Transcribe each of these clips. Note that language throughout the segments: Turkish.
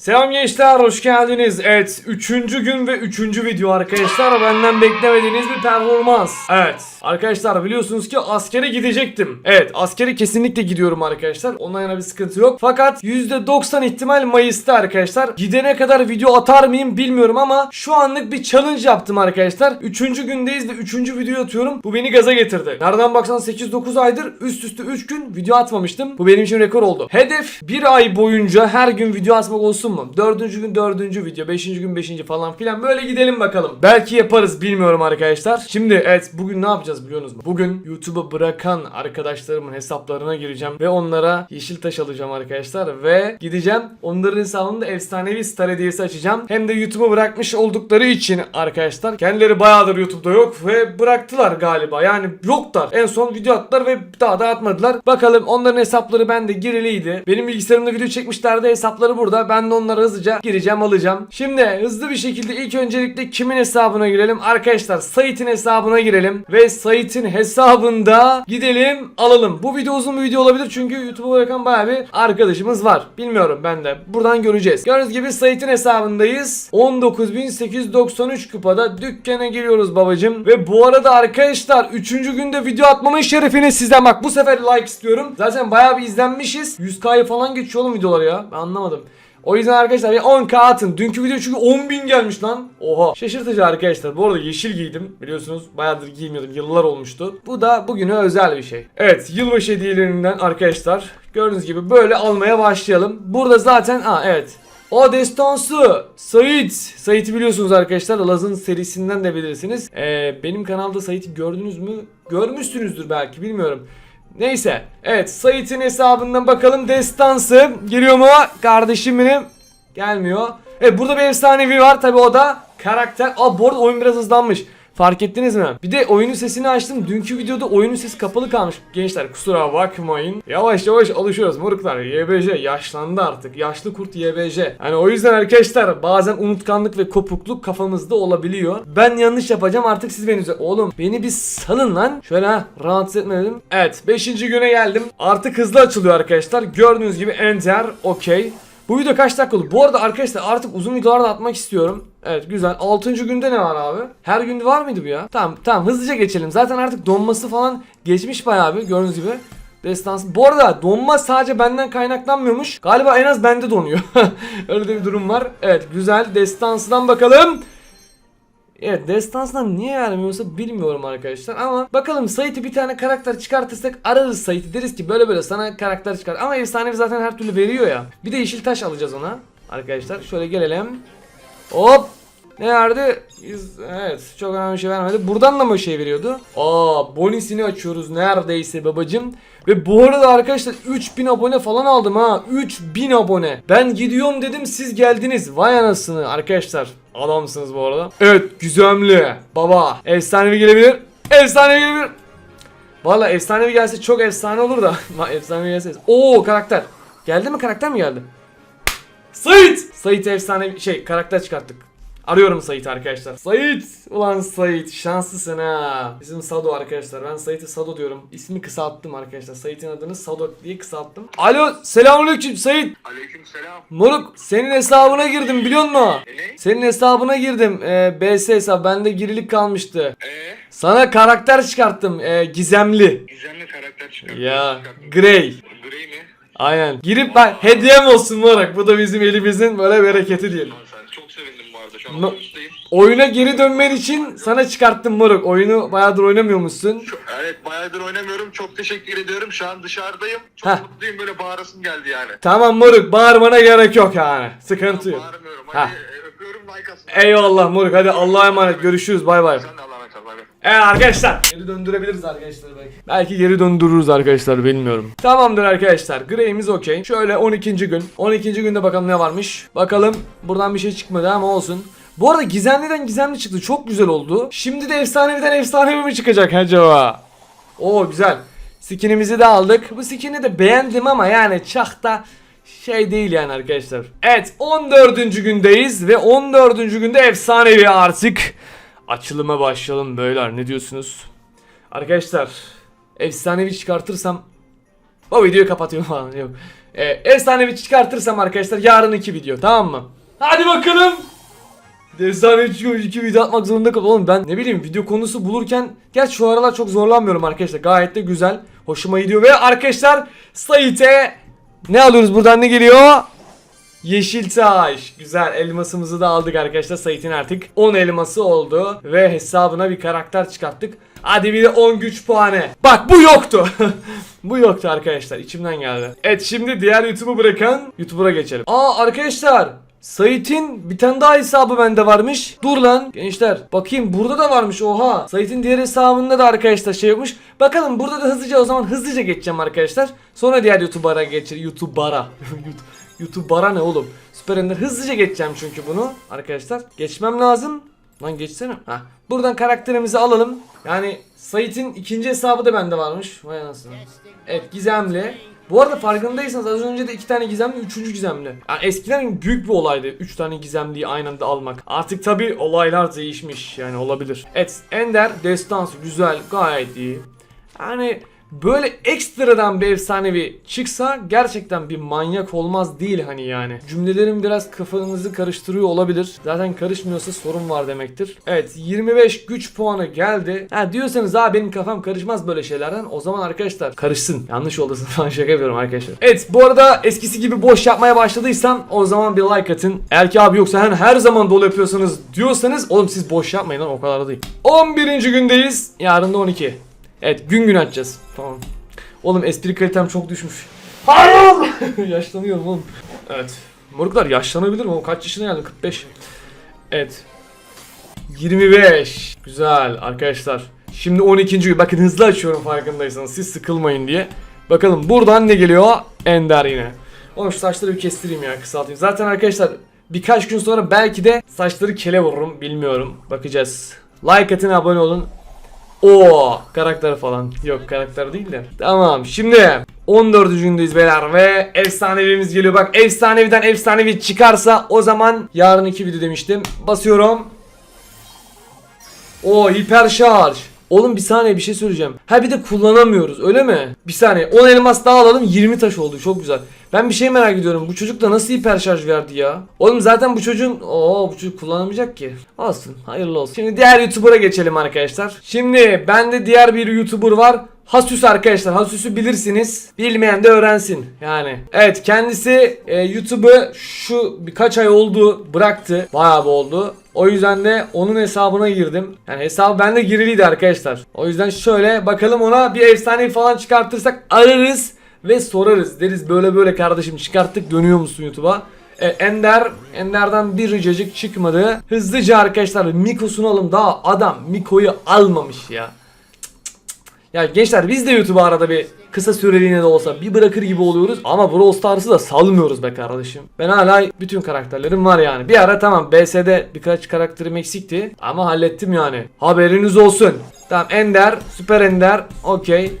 Selam gençler hoş geldiniz. Evet 3. gün ve 3. video arkadaşlar benden beklemediğiniz bir performans. Evet arkadaşlar biliyorsunuz ki askere gidecektim. Evet askere kesinlikle gidiyorum arkadaşlar. Ondan yana bir sıkıntı yok. Fakat %90 ihtimal Mayıs'ta arkadaşlar. Gidene kadar video atar mıyım bilmiyorum ama şu anlık bir challenge yaptım arkadaşlar. 3. gündeyiz ve 3. video atıyorum. Bu beni gaza getirdi. Nereden baksan 8-9 aydır üst üste 3 gün video atmamıştım. Bu benim için rekor oldu. Hedef bir ay boyunca her gün video atmak olsun mu? Dördüncü gün dördüncü video, beşinci gün beşinci falan filan böyle gidelim bakalım. Belki yaparız bilmiyorum arkadaşlar. Şimdi evet bugün ne yapacağız biliyorsunuz mu? Bugün YouTube'a bırakan arkadaşlarımın hesaplarına gireceğim ve onlara yeşil taş alacağım arkadaşlar ve gideceğim onların hesabında efsanevi star hediyesi açacağım. Hem de YouTube'a bırakmış oldukları için arkadaşlar kendileri bayağıdır YouTube'da yok ve bıraktılar galiba. Yani yoklar. En son video attılar ve daha da atmadılar. Bakalım onların hesapları bende giriliydi. Benim bilgisayarımda video çekmişlerdi hesapları burada. Ben de onlara hızlıca gireceğim alacağım. Şimdi hızlı bir şekilde ilk öncelikle kimin hesabına girelim? Arkadaşlar Sait'in hesabına girelim ve Sait'in hesabında gidelim alalım. Bu video uzun bir video olabilir çünkü YouTube'a bırakan bayağı bir arkadaşımız var. Bilmiyorum ben de. Buradan göreceğiz. Gördüğünüz gibi Sait'in hesabındayız. 19.893 kupada dükkana giriyoruz babacım. Ve bu arada arkadaşlar 3. günde video atmamın şerefine sizden bak bu sefer like istiyorum. Zaten bayağı bir izlenmişiz. 100k'yı falan geçiyor oğlum videolar ya. Ben anlamadım. O yüzden arkadaşlar bir 10k atın. Dünkü video çünkü 10.000 gelmiş lan. Oha. Şaşırtıcı arkadaşlar. Bu arada yeşil giydim. Biliyorsunuz bayağıdır giymiyordum. Yıllar olmuştu. Bu da bugüne özel bir şey. Evet yılbaşı hediyelerinden arkadaşlar. Gördüğünüz gibi böyle almaya başlayalım. Burada zaten ha evet. O destansı Sait. Sait'i biliyorsunuz arkadaşlar. Laz'ın serisinden de bilirsiniz. Ee, benim kanalda Sait'i gördünüz mü? Görmüşsünüzdür belki bilmiyorum. Neyse. Evet Sait'in hesabından bakalım destansı giriyor mu? Kardeşim benim. Gelmiyor. Evet burada bir efsanevi var tabi o da karakter. Aa bu arada oyun biraz hızlanmış. Fark ettiniz mi? Bir de oyunun sesini açtım. Dünkü videoda oyunun sesi kapalı kalmış. Gençler kusura bakmayın. Yavaş yavaş alışıyoruz moruklar. YBJ yaşlandı artık. Yaşlı kurt YBJ. Hani o yüzden arkadaşlar bazen unutkanlık ve kopukluk kafamızda olabiliyor. Ben yanlış yapacağım artık siz beni Oğlum beni bir salın lan. Şöyle ha rahatsız etmedim. Evet 5. güne geldim. Artık hızlı açılıyor arkadaşlar. Gördüğünüz gibi enter okey. Bu video kaç dakika oldu? Bu arada arkadaşlar artık uzun videolar da atmak istiyorum. Evet güzel. 6. günde ne var abi? Her gün var mıydı bu ya? Tamam tamam hızlıca geçelim. Zaten artık donması falan geçmiş bayağı bir gördüğünüz gibi. Destansı. Bu arada donma sadece benden kaynaklanmıyormuş. Galiba en az bende donuyor. Öyle de bir durum var. Evet güzel. Destansıdan bakalım. Evet destansından niye vermiyorsa bilmiyorum arkadaşlar ama bakalım Sait'i bir tane karakter çıkartırsak ararız Sait'i deriz ki böyle böyle sana karakter çıkar ama efsanevi zaten her türlü veriyor ya. Bir de yeşil taş alacağız ona arkadaşlar şöyle gelelim. Hop ne verdi? Evet çok önemli bir şey vermedi. Buradan da mı şey veriyordu? Aa bonisini açıyoruz neredeyse babacım. Ve bu arada arkadaşlar 3000 abone falan aldım ha. 3000 abone. Ben gidiyorum dedim siz geldiniz. Vay anasını arkadaşlar. Adamsınız bu arada. Evet güzemli. Baba. Efsanevi gelebilir. Efsanevi gelebilir. Valla efsanevi gelse çok efsane olur da. Efsanevi gelse. Oo karakter. Geldi mi karakter mi geldi? Sait! Sait efsane şey karakter çıkarttık. Arıyorum Sait arkadaşlar. Sait! Ulan Sait şanslısın ha. Bizim Sado arkadaşlar. Ben Sait'e Sado diyorum. İsmi kısalttım arkadaşlar. Sait'in adını Sado diye kısalttım. Alo selamünaleyküm Sait. Aleykümselam. Moruk senin hesabına girdim biliyor musun? E ne? Senin hesabına girdim. Ee, BS hesap bende girilik kalmıştı. Ee, Sana karakter çıkarttım. Ee, gizemli. gizemli karakter çıkarttın. Ya. Grey. Grey mi? Aynen. Girip bak hediyem olsun moruk. Bu da bizim elimizin böyle bereketi diyelim. Sen çok. Şu an otobüsteyim. Oyuna geri dönmen için sana çıkarttım moruk. Oyunu bayağıdır oynamıyormuşsun. Çok- Evet bayağıdır oynamıyorum. Çok teşekkür ediyorum. Şu an dışarıdayım. Çok Heh. mutluyum. Böyle bağırasım geldi yani. Tamam moruk bağırmana gerek yok yani. Sıkıntı yok. Bağırmıyorum. Ha. Hadi e, öpüyorum like atsın. Eyvallah moruk hadi Allah'a emanet görüşürüz bay bay. Sen de Allah'a emanet ol. bay bay. Evet arkadaşlar. Geri döndürebiliriz arkadaşlar belki. Belki geri döndürürüz arkadaşlar bilmiyorum. Tamamdır arkadaşlar. Grey'imiz okey. Şöyle 12. gün. 12. günde bakalım ne varmış. Bakalım buradan bir şey çıkmadı ama olsun. Bu arada gizemliden gizemli çıktı. Çok güzel oldu. Şimdi de efsaneviden efsanevi mi çıkacak acaba? Oo güzel. Skinimizi de aldık. Bu skini de beğendim ama yani çok da şey değil yani arkadaşlar. Evet 14. gündeyiz ve 14. günde efsanevi artık. Açılıma başlayalım beyler ne diyorsunuz? Arkadaşlar efsanevi çıkartırsam o videoyu kapatıyorum falan yok. e, efsanevi çıkartırsam arkadaşlar yarın iki video tamam mı? Hadi bakalım. Efsane çıkıyor iki video atmak zorunda kaldım. Oğlum ben ne bileyim video konusu bulurken gerçi şu aralar çok zorlanmıyorum arkadaşlar. Gayet de güzel. Hoşuma gidiyor ve arkadaşlar Sait'e ne alıyoruz buradan ne geliyor? Yeşil taş. Güzel elmasımızı da aldık arkadaşlar. Sait'in artık 10 elması oldu. Ve hesabına bir karakter çıkarttık. Hadi bir de 10 güç puanı. Bak bu yoktu. bu yoktu arkadaşlar. İçimden geldi. Evet şimdi diğer YouTube'u bırakan YouTuber'a geçelim. Aa arkadaşlar. Sait'in bir tane daha hesabı bende varmış. Dur lan gençler. Bakayım burada da varmış oha. Sait'in diğer hesabında da arkadaşlar şey yapmış. Bakalım burada da hızlıca o zaman hızlıca geçeceğim arkadaşlar. Sonra diğer YouTuber'a geçir. YouTuber'a. YouTuber'a ne oğlum? Süper Ender hızlıca geçeceğim çünkü bunu arkadaşlar. Geçmem lazım. Lan geçsene. Ha. Buradan karakterimizi alalım. Yani Sait'in ikinci hesabı da bende varmış. Vay anasını. Evet gizemli. Bu arada farkındaysanız az önce de iki tane gizemli, üçüncü gizemli. Yani eskiden büyük bir olaydı. Üç tane gizemliyi aynı anda almak. Artık tabi olaylar değişmiş. Yani olabilir. Evet Ender destansı güzel gayet iyi. Yani böyle ekstradan bir efsanevi çıksa gerçekten bir manyak olmaz değil hani yani. Cümlelerim biraz kafanızı karıştırıyor olabilir. Zaten karışmıyorsa sorun var demektir. Evet 25 güç puanı geldi. Ha diyorsanız ha benim kafam karışmaz böyle şeylerden. O zaman arkadaşlar karışsın. Yanlış oldu falan şaka yapıyorum arkadaşlar. Evet bu arada eskisi gibi boş yapmaya başladıysam o zaman bir like atın. Eğer ki abi yoksa hani her zaman dolu yapıyorsanız diyorsanız oğlum siz boş yapmayın lan o kadar da değil. 11. gündeyiz. Yarın da 12. Evet gün gün açacağız. Tamam. Oğlum espri kalitem çok düşmüş. Hayır! Yaşlanıyorum oğlum. Evet. Moruklar yaşlanabilirim oğlum. Kaç yaşına geldim? 45. Evet. 25. Güzel arkadaşlar. Şimdi 12. gün. Bakın hızlı açıyorum farkındaysanız. Siz sıkılmayın diye. Bakalım buradan ne geliyor? Ender yine. Oğlum şu saçları bir kestireyim ya kısaltayım. Zaten arkadaşlar birkaç gün sonra belki de saçları kele vururum. Bilmiyorum. Bakacağız. Like atın abone olun. O karakter falan. Yok karakter değil de. Tamam şimdi 14. gündeyiz beyler ve efsanevimiz geliyor. Bak efsaneviden efsanevi çıkarsa o zaman yarın iki video demiştim. Basıyorum. O hiper şarj. Oğlum bir saniye bir şey söyleyeceğim. Ha bir de kullanamıyoruz öyle mi? Bir saniye 10 elmas daha alalım 20 taş oldu çok güzel. Ben bir şey merak ediyorum bu çocuk da nasıl hiper şarj verdi ya? Oğlum zaten bu çocuğun Oo bu çocuk kullanamayacak ki. Olsun hayırlı olsun. Şimdi diğer YouTuber'a geçelim arkadaşlar. Şimdi bende diğer bir YouTuber var. Hasüs arkadaşlar. Hasüs'ü bilirsiniz. Bilmeyen de öğrensin. Yani. Evet kendisi e, YouTube'u şu birkaç ay oldu bıraktı. Bayağı bir oldu. O yüzden de onun hesabına girdim. Yani hesabı bende giriliydi arkadaşlar. O yüzden şöyle bakalım ona bir efsane falan çıkartırsak ararız ve sorarız. Deriz böyle böyle kardeşim çıkarttık dönüyor musun YouTube'a? E, Ender, Ender'den bir ricacık çıkmadı. Hızlıca arkadaşlar Miko'sunu alın. Daha adam Miko'yu almamış ya. Ya gençler biz de YouTube'a arada bir kısa süreliğine de olsa bir bırakır gibi oluyoruz ama Brawl Stars'ı da salmıyoruz be kardeşim. Ben hala bütün karakterlerim var yani. Bir ara tamam BS'de birkaç karakterim eksikti ama hallettim yani. Haberiniz olsun. Tamam Ender, Süper Ender, okey.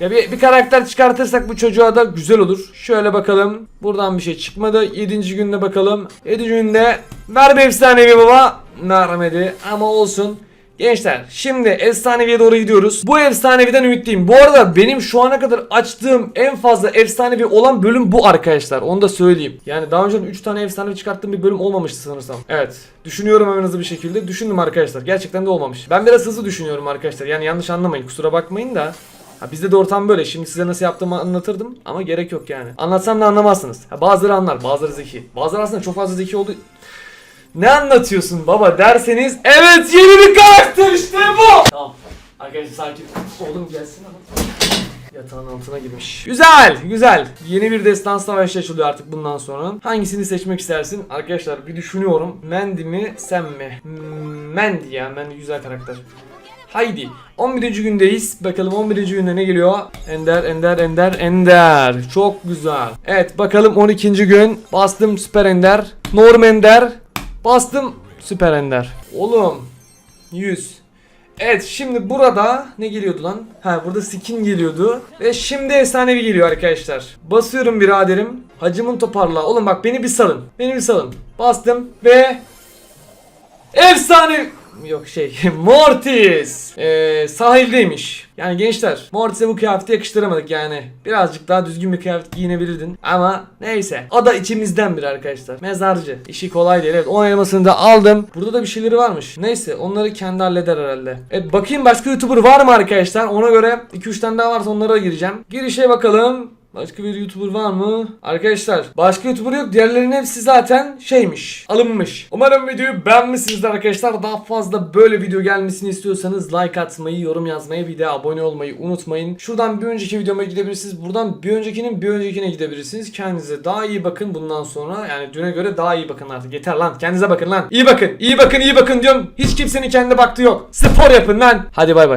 Ya bir, bir karakter çıkartırsak bu çocuğa da güzel olur. Şöyle bakalım. Buradan bir şey çıkmadı. 7. günde bakalım. 7. günde ver bir efsanevi baba. Vermedi ama olsun. Gençler şimdi efsaneviye doğru gidiyoruz. Bu efsaneviden ümitliyim. Bu arada benim şu ana kadar açtığım en fazla efsanevi olan bölüm bu arkadaşlar. Onu da söyleyeyim. Yani daha önce 3 tane efsanevi çıkarttığım bir bölüm olmamıştı sanırsam. Evet. Düşünüyorum hemen hızlı bir şekilde. Düşündüm arkadaşlar. Gerçekten de olmamış. Ben biraz hızlı düşünüyorum arkadaşlar. Yani yanlış anlamayın. Kusura bakmayın da. Ha bizde de ortam böyle. Şimdi size nasıl yaptığımı anlatırdım ama gerek yok yani. Anlatsam da anlamazsınız. Ha, bazıları anlar, bazıları zeki. Bazıları aslında çok fazla zeki oldu. Ne anlatıyorsun baba derseniz evet yeni bir karakter işte bu. Tamam. Arkadaşlar sakin. Oğlum gelsin ama. Yatağın altına girmiş. Güzel, güzel. Yeni bir destan savaşı açılıyor artık bundan sonra. Hangisini seçmek istersin? Arkadaşlar bir düşünüyorum. Mandy mi, sen mi? Hmm, Mandy ya, Mandy güzel karakter. Haydi. 11. gündeyiz. Bakalım 11. günde ne geliyor? Ender, Ender, Ender, Ender. Çok güzel. Evet bakalım 12. gün. Bastım Süper Ender. Norm Ender. Bastım Süper Ender. Oğlum. 100. Evet şimdi burada ne geliyordu lan? Ha burada skin geliyordu. Ve şimdi efsanevi geliyor arkadaşlar. Basıyorum biraderim. Hacımın toparla. Oğlum bak beni bir salın. Beni bir salın. Bastım ve Efsane Yok şey Mortis ee, sahildeymiş. Yani gençler Mortis'e bu kıyafeti yakıştıramadık yani. Birazcık daha düzgün bir kıyafet giyinebilirdin. Ama neyse. O da içimizden biri arkadaşlar. Mezarcı. İşi kolay değil. Evet 10 elmasını da aldım. Burada da bir şeyleri varmış. Neyse onları kendi halleder herhalde. Evet bakayım başka YouTuber var mı arkadaşlar? Ona göre 2-3 tane daha varsa onlara da gireceğim. Girişe bakalım. Başka bir YouTuber var mı? Arkadaşlar başka YouTuber yok. Diğerlerinin hepsi zaten şeymiş. Alınmış. Umarım videoyu beğenmişsinizdir arkadaşlar. Daha fazla böyle video gelmesini istiyorsanız like atmayı, yorum yazmayı, videoya abone olmayı unutmayın. Şuradan bir önceki videoma gidebilirsiniz. Buradan bir öncekinin bir öncekine gidebilirsiniz. Kendinize daha iyi bakın bundan sonra. Yani düne göre daha iyi bakın artık. Yeter lan. Kendinize bakın lan. İyi bakın. iyi bakın, iyi bakın diyorum. Hiç kimsenin kendine baktığı yok. Spor yapın lan. Hadi bay bay.